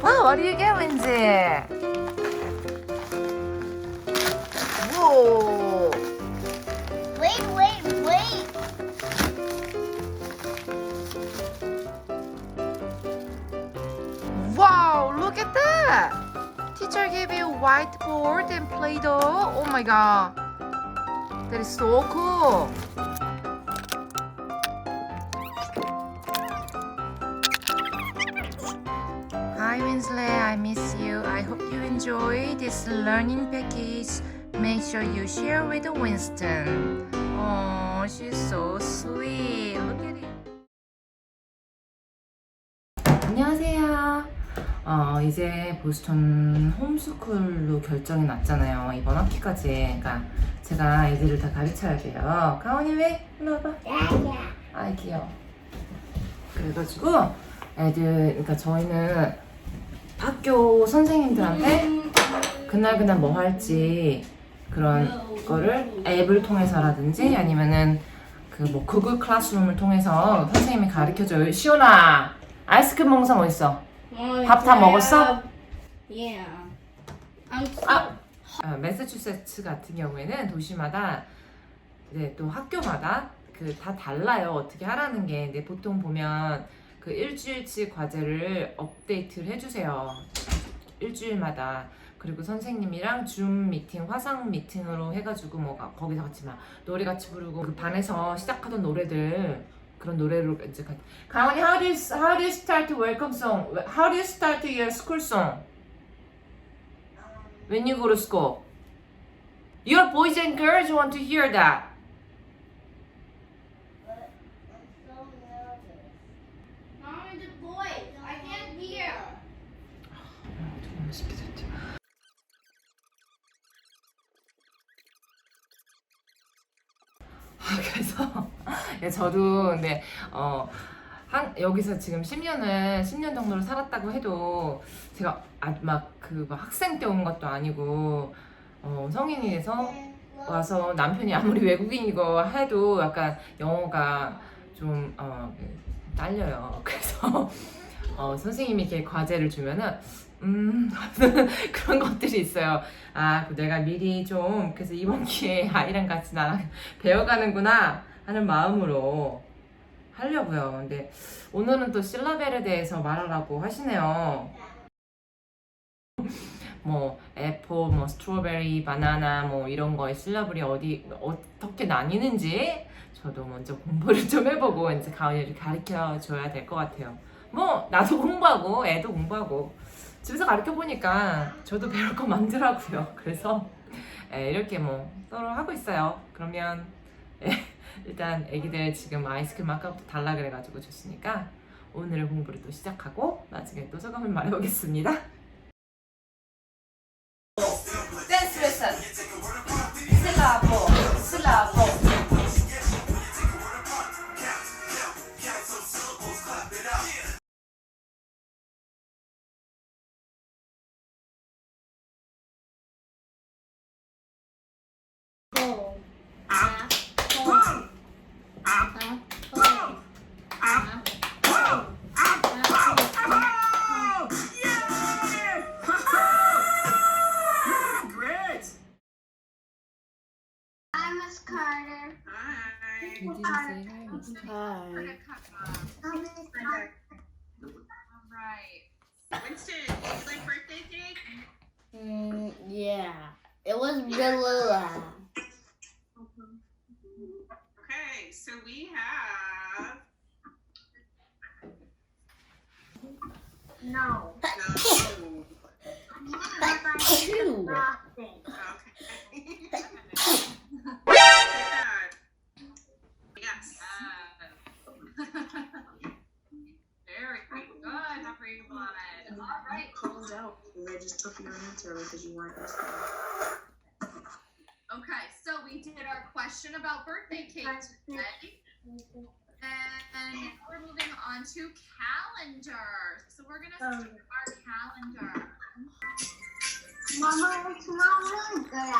Oh, what do you get, Lindsay? Whoa. Wait, wait, wait. Wow, look at that. Teacher gave you a whiteboard and Play-Doh. Oh my god. That is so cool. This learning package. Make sure you share with Winston. Oh, she's so sweet. Look at it. 안녕하세요. 어, 이제 보스턴 홈스쿨로 결정이 났잖아요. 이번 학기까지. 그러니까 제가 애들을 다 가르쳐야 돼요. 가온이 왜? 일로 와봐. 야야. 아이 귀여워. 그래가지고 애들 그러니까 저희는 학교 선생님들한테 그날 그날 뭐 할지 그런 거를 앱을 통해서라든지 아니면은 그 뭐 구글 클래스룸을 통해서 선생님이 가르쳐줘요. 시온아 아이스크림 먹는 사람 어딨어? 밥 다 먹었어? Yeah. I'm 아, 아, 매사추세츠 같은 경우에는 도시마다 이제 또 학교마다 그 다 달라요 어떻게 하라는 게 근데 보통 보면 그 일주일치 과제를 업데이트를 해주세요 일주일마다 그리고 선생님이랑 줌 미팅 화상 미팅으로 해가지고 뭐 가- 거기서 같이 막 노래 같이 부르고 그 반에서 시작하던 노래들 그런 노래로 이제 가- 가은이 how do you how do you start welcome song how do you start your school song when you go to school. Your boys and girls want to hear that. so nervous. Mommy, the boys. I can't hear. 예, 저도 근데 어 한, 여기서 지금 10년을 10년 정도를 살았다고 해도 제가 아, 막그 막 학생 때 온 것도 아니고 어, 성인이 돼서 와서 남편이 아무리 외국인이고 해도 약간 영어가 좀 어, 딸려요. 그래서 어, 선생님이 이렇게 과제를 주면은 음 그런 것들이 있어요. 아 내가 미리 좀 그래서 이번 기회에 아이랑 같이 나랑 배워가는구나 하는 마음으로 하려고요. 근데 오늘은 또 실라벨에 대해서 말하라고 하시네요. 뭐 애플, 뭐 스트로베리, 바나나 뭐 이런 거에 실라블이 어디 어떻게 나뉘는지 저도 먼저 공부를 좀 해보고 이제 가은이를 가르쳐 줘야 될 것 같아요. 뭐 나도 공부하고 애도 공부하고 집에서 가르쳐 보니까 저도 배울 거 많더라고요. 그래서 예, 이렇게 뭐 서로 하고 있어요. 그러면 예, 일단 애기들 지금 아이스크림 아까부터 달라 그래가지고 줬으니까 오늘 공부를 또 시작하고 나중에 또 소감을 말해보겠습니다. No. No.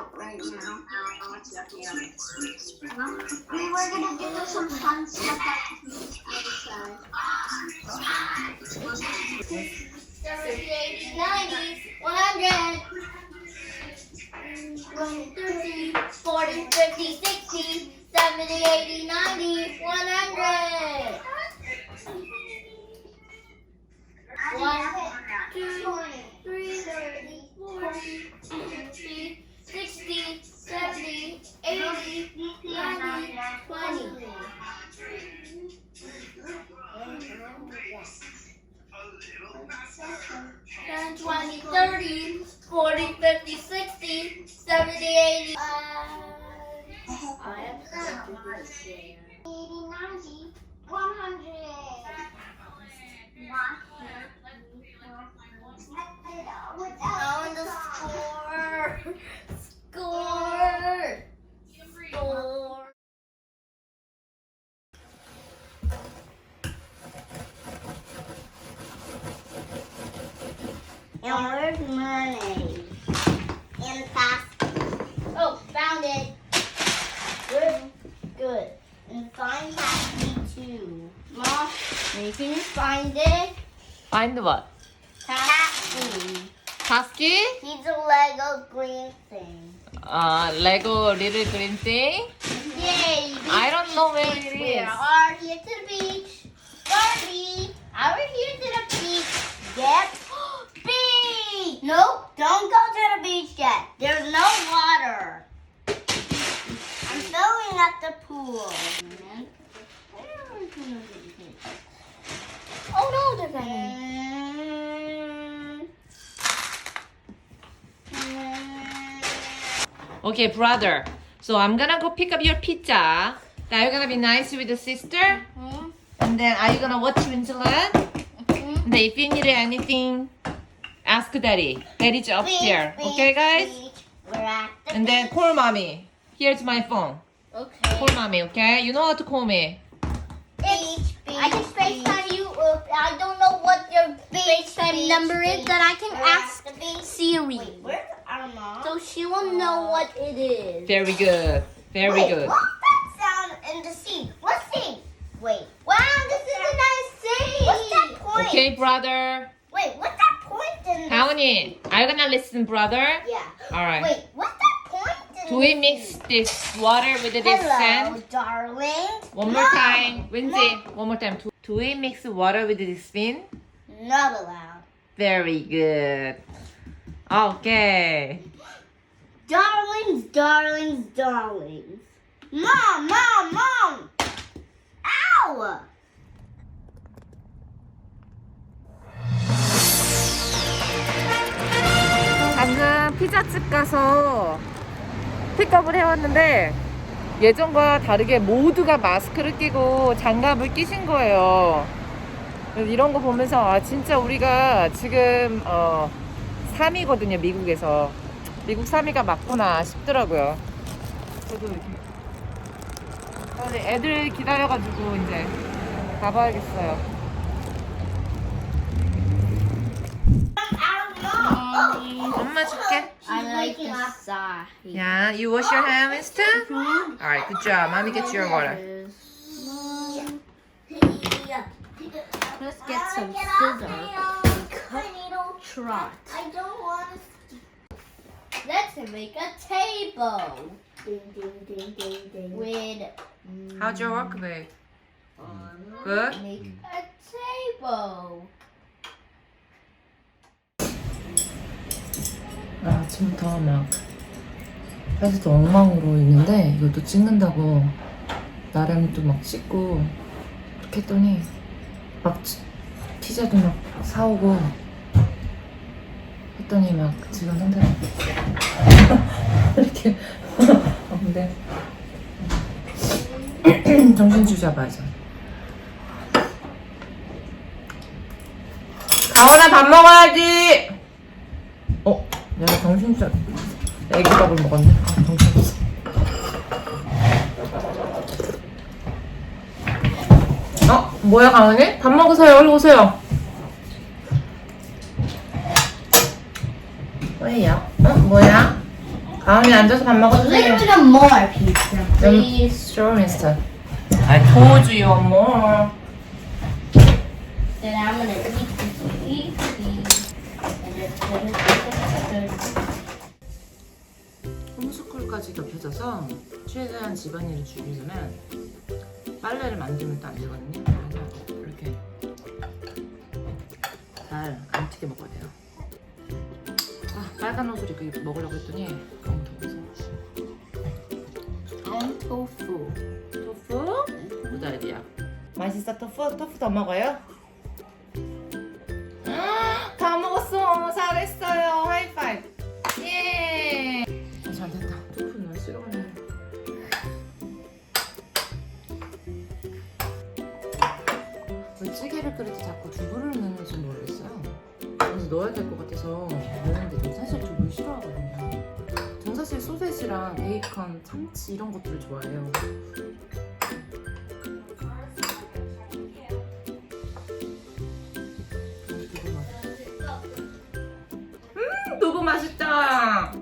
Out right now. No, it's yucky yummy. We were gonna do some fun stuff outside. So 70, 80, 90, 100. 20, 30, 40, 50, 60, 70, 80, 90, 100. One, two, three, forty, fifty, 60, 70, 80, 90, 20. And where's money? And fast. Oh, found it. Good. Good. And find happy too. Mom, you can find it. Find what? Happy. Husky? He's a Lego green thing. Uh, Lego little green thing? Yay! I don't know where it We is. are here to the beach. Barbie, are we here to the beach yet? Nope, don't go to the beach yet. There's no water. I'm filling up the pool. Oh no, there's Okay, brother. So I'm gonna go pick up your pizza. Now you're gonna be nice with the sister. Mm-hmm. And then are you gonna watch Winslet? Mm-hmm. And then if you need anything, ask daddy. Daddy's upstairs. Okay, guys? We're at the And then call mommy. Here's my phone. Okay. Call mommy, okay? You know how to call me. Beach, I can FaceTime you. If I don't know what your FaceTime number is, then I can ask Siri. Wait, where's our mom? So she will know uh, what it is. Very good. Very Wait, good. What's that sound in the sea? What sea? Wait, Wow, this is a nice city. what's that point? Okay, brother. Wait, what's in the Haoni, are you gonna listen, brother? Yeah. Alright. Wait, what's that point in Do the we mix this water with this Hello, sand? darling. One more No, time. Lindsay, one more time. Do, do we mix the water with this fin? Not allowed. Very good. Okay. Darlings, darlings, darlings. Mom, mom, mom. Ow! 피자집 가서 픽업을 해왔는데 예전과 다르게 모두가 마스크를 끼고 장갑을 끼신 거예요. 이런 거 보면서 아 진짜 우리가 지금 어 3위거든요 미국에서 미국 3위가 맞구나 싶더라고요. 저도 이렇게 애들 기다려가지고 이제 가봐야겠어요. 엄마 줄게. I like the side. Yeah, you wash your hands too? Alright, good job. Mommy gets your water. Let's get some scissors and cut trot. I don't want to. Let's make a table Ding, ding, ding, ding, ding. with How's your work, babe? Good? make a table. 아, 아침부터 막 사실 또 엉망으로 있는데 이것도 찍는다고 나름 또막 씻고 이렇게 했더니 막 치- 피자도 막 사오고 했더니 막 지금 상태가 이렇게 아 근데 정신 줄 잡아야죠 가원아 밥 먹어야지 어? 정신 줄 애기 밥을 먹었네 아, 정신 없어 어? 뭐야 가은이? 밥 먹으세요 얼른 오세요 뭐예요? 어? 뭐야? 가은이 앉아서 밥 먹어주세요 little bit more pizza, please. Sure, mister I told you you want more Then I'm gonna eat this, eat these. 홈 스쿨까지 겹쳐져서 최대한 집안일을 줄이려면 빨래를 만들면 또 안 되거든요. 그래서 이렇게 잘 안 튀게 먹어야 돼요. 아, 빨간 옷을 이렇게 먹으려고 했더니 너무 더워서. Tofu. 토fu? 굿 아이디야. 맛있어 토fu? 토fu 더 먹어요? 다 먹었어. 잘했어요. 때 자꾸 두부를 넣는지 모르겠어요. 그래서 넣어야 될 것 같아서 넣는데 좀 사실 두부를 싫어하거든요. 전 사실 소세지랑 베이컨, 참치 이런 것들을 좋아해요. 음, 두부 맛있다.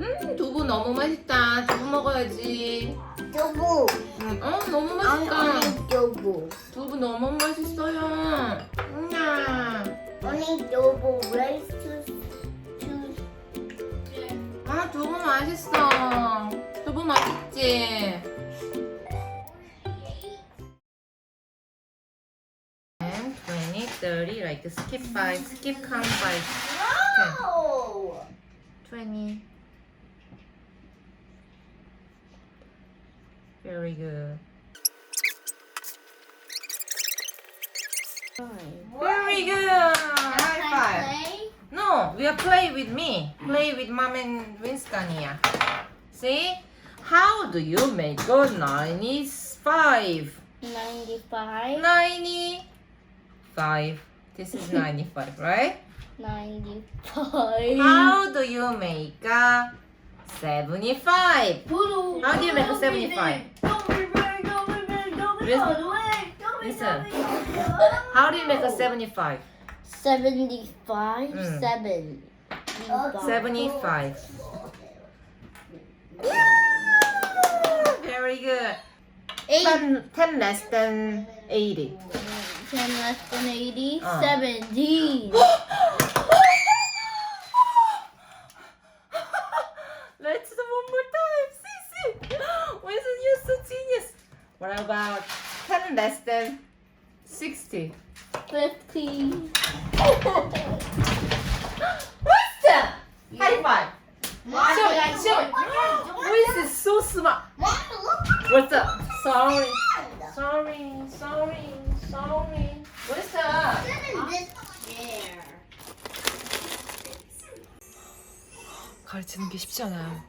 음, 두부 너무 맛있다. 두부 먹어야지. 음, 어, 너무 맛있다. only tofu. 두부 너무 맛있어요. 음, Only tofu. Rice to choose. 아, 두부 맛있어. 두부 맛있지. And 20, 30, like skip 5, skip count 5. Oh. 20. Very good. Very good. High five. No, we are play with me. Play with mom and Winston here. See? How do you make a 95? 95. 95. This is 95, right? 95. How do you make a 75? How do you make a 75? Listen. Listen. How do you make a 75? 75. Mm. 7. 75. Very good. 8. 10, 10 less than 80. 10 less than 80. Uh. 17. What about 10 less than 60? 50. Winston! High five. Show, show. Winston is so smart. What's up? Sorry. Sorry, sorry, sorry. This chair. 가르치는 게 쉽지 않아요.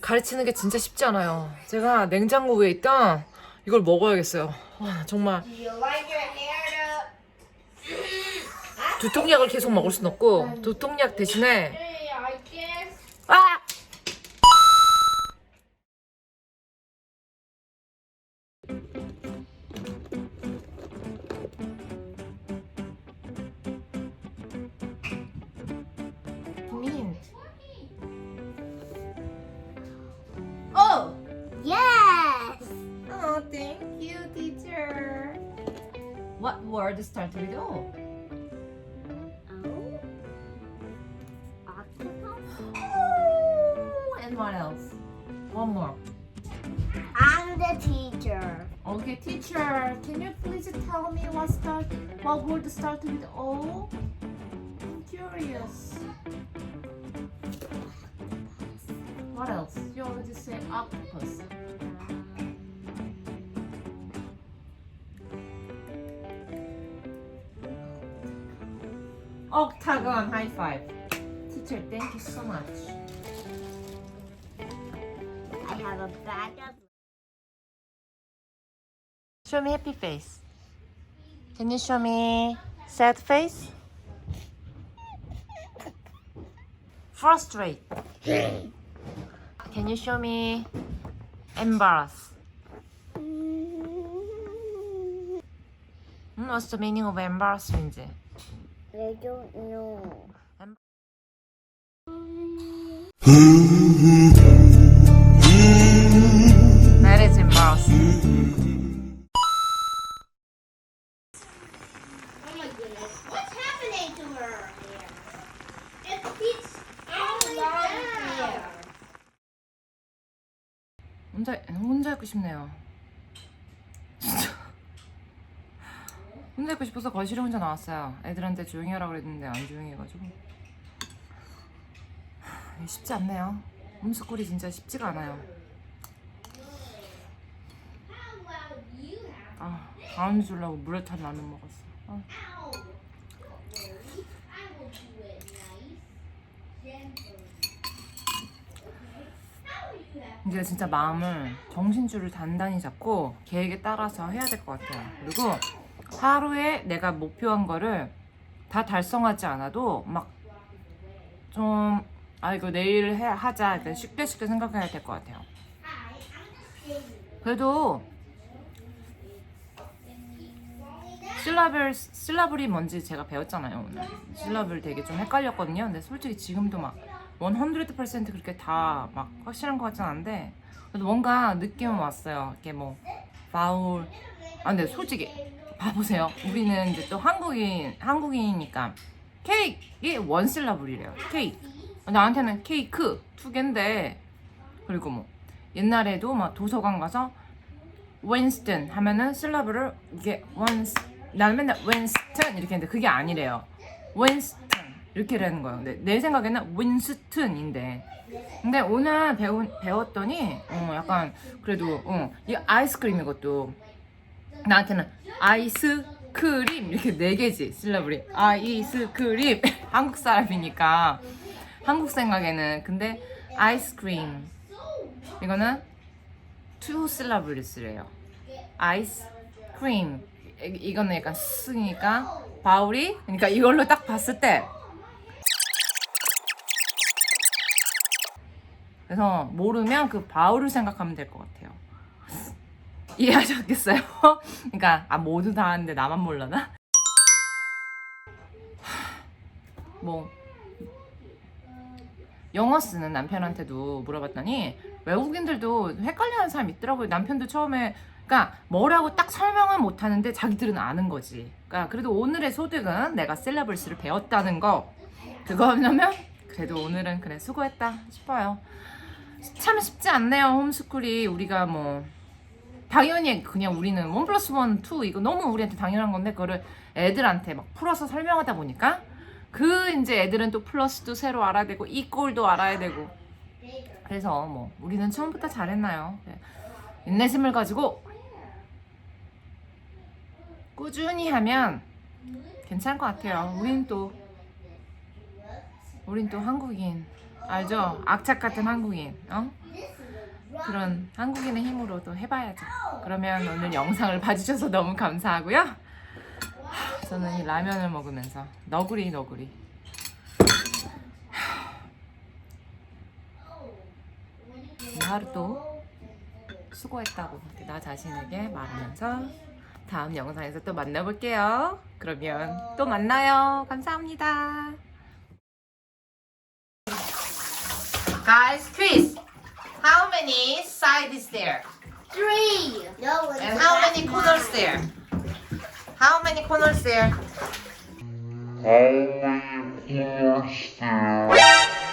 가르치는 게 진짜 쉽지 않아요. 제가 냉장고에 있던 이걸 먹어야겠어요. 와, 정말 두통약을 계속 먹을 순 없고 두통약 대신에 and what else? One more. I'm the teacher. Okay, teacher, can you please tell me what start what word starts with O? I'm curious. What else? You already say octopus. Octagon, high five. Teacher, thank you so much. I have a bag of. Show me happy face. Can you show me sad face? Frustrate. Can you show me embarrass? Hmm, what's the meaning of embarrassment? I don't know. That 혼자 혼자 있고 싶네요. 진짜 혼자 있고 싶어서 거실에 혼자 나왔어요. 애들한테 조용히 하라 그랬는데 안 조용히 해가지고 하, 쉽지 않네요. 홈스쿨이 진짜 쉽지가 않아요. 아, 다음 주려고 물회탄 라면 먹었어. 아. 이제 진짜 마음을 정신줄을 단단히 잡고 계획에 따라서 해야 될 것 같아요. 그리고 하루에 내가 목표한 거를 다 달성하지 않아도 막 좀 아 이거 내일 해 하자 일단 쉽게 쉽게 생각해야 될 것 같아요. 그래도 실라블 실라블이 뭔지 제가 배웠잖아요 오늘. 실라블 되게 좀 헷갈렸거든요. 근데 솔직히 지금도 막 100% 그렇게 다 막 확실한 것 같진 않은데 그래도 뭔가 느낌은 왔어요. 이렇게 뭐 바울 아 근데 솔직히 봐보세요. 우리는 이제 또 한국인 한국인이니까 케이크이 원 실라블이래요. 케이크 나한테는 케이크 두 개인데 그리고 뭐 옛날에도 막 도서관 가서 윈스턴 하면은 실라블을 이게 원스 나는 맨날 윈스턴 이렇게 했는데 그게 아니래요. 윈스턴 이렇게 라는 거예요. 근데 내 생각에는 윈스턴인데. 근데 오늘 배운 배웠더니 어 약간 그래도 어 이 아이스크림 이것도 나한테는 아이스크림 이렇게 네 개지 실라블이 아이스크림. 한국 사람이니까. 한국 생각에는. 근데 아이스크림. 이거는 투 실라블스래요. 아이스크림. 이- 이거는 약간 쓰니까 바울이 그러니까 이걸로 딱 봤을 때 그래서 모르면 그 바울을 생각하면 될 것 같아요. 이해하셨겠어요? 그러니까 아 모두 다 하는데 나만 몰라나? 뭐 영어 쓰는 남편한테도 물어봤더니 외국인들도 헷갈려하는 사람 있더라고요. 남편도 처음에 그러니까 뭐라고 딱 설명은 못 하는데 자기들은 아는 거지. 그러니까 그래도 오늘의 소득은 내가 셀러블스를 배웠다는 거 그거냐면 그래도 오늘은 그래 수고했다 싶어요. 참 쉽지 않네요 홈스쿨이 우리가 뭐 당연히 그냥 우리는 원 플러스 원, 투 이거 너무 우리한테 당연한 건데 그거를 애들한테 막 풀어서 설명하다 보니까 그 이제 애들은 또 플러스도 새로 알아야 되고 이꼴도 알아야 되고 그래서 뭐 우리는 처음부터 잘했나요? 네. 인내심을 가지고 꾸준히 하면 괜찮을 것 같아요. 우린 또 우린 또 한국인 알죠? 악착 같은 한국인 어? 그런 한국인의 힘으로 또 해봐야죠. 그러면 오늘 영상을 봐주셔서 너무 감사하고요. 하, 저는 이 라면을 먹으면서 너구리 너구리. 이 하루 또 수고했다고 나 자신에게 말하면서 다음 영상에서 또 만나볼게요. 그러면 또 만나요. 감사합니다. Guys, Chris, How many sides is there? Three. No, it's And how many corners there? How many corners there? How many corners there?